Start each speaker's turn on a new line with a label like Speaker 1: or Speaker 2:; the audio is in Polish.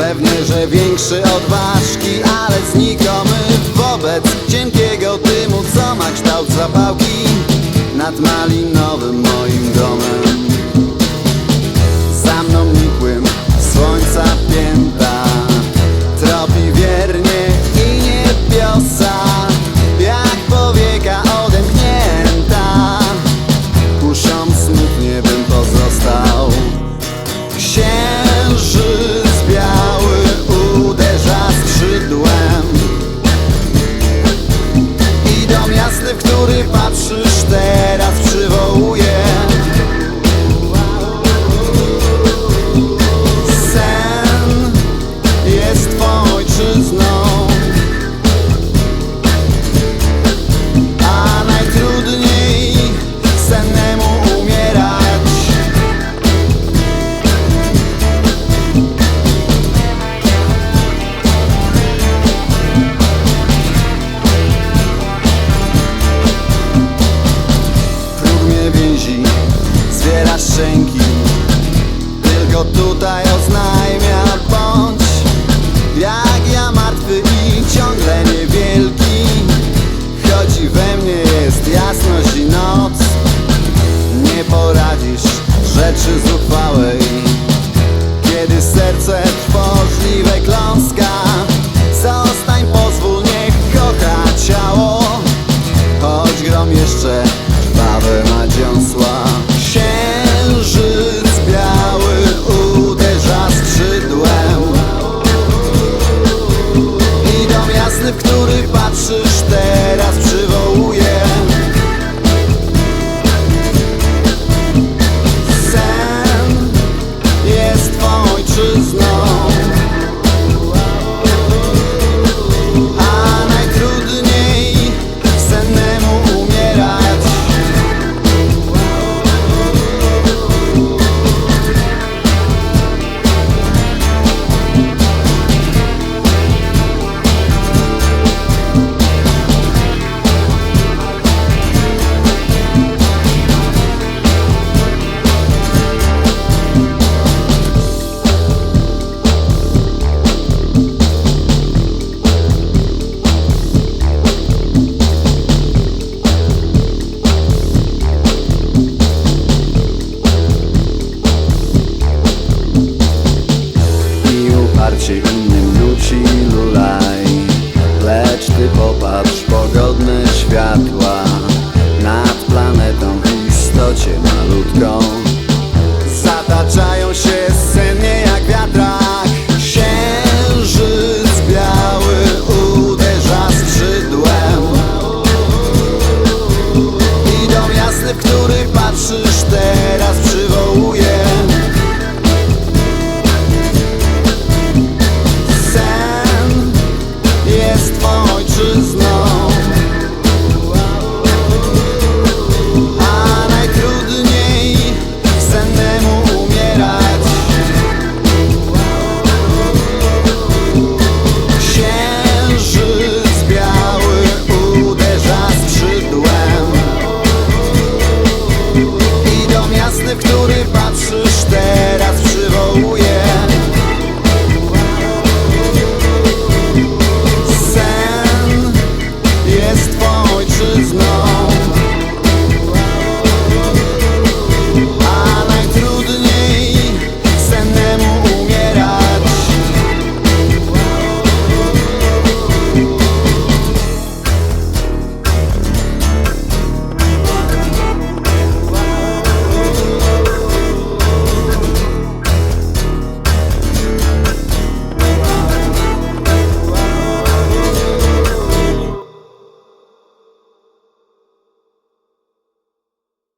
Speaker 1: Pewny, że większy od ważki, ale znikomy wobec cienkiego dymu, co ma kształt zapałki nad malinowym moim domem. Za mną nikłym słońca pięta tropi który pan tutaj noche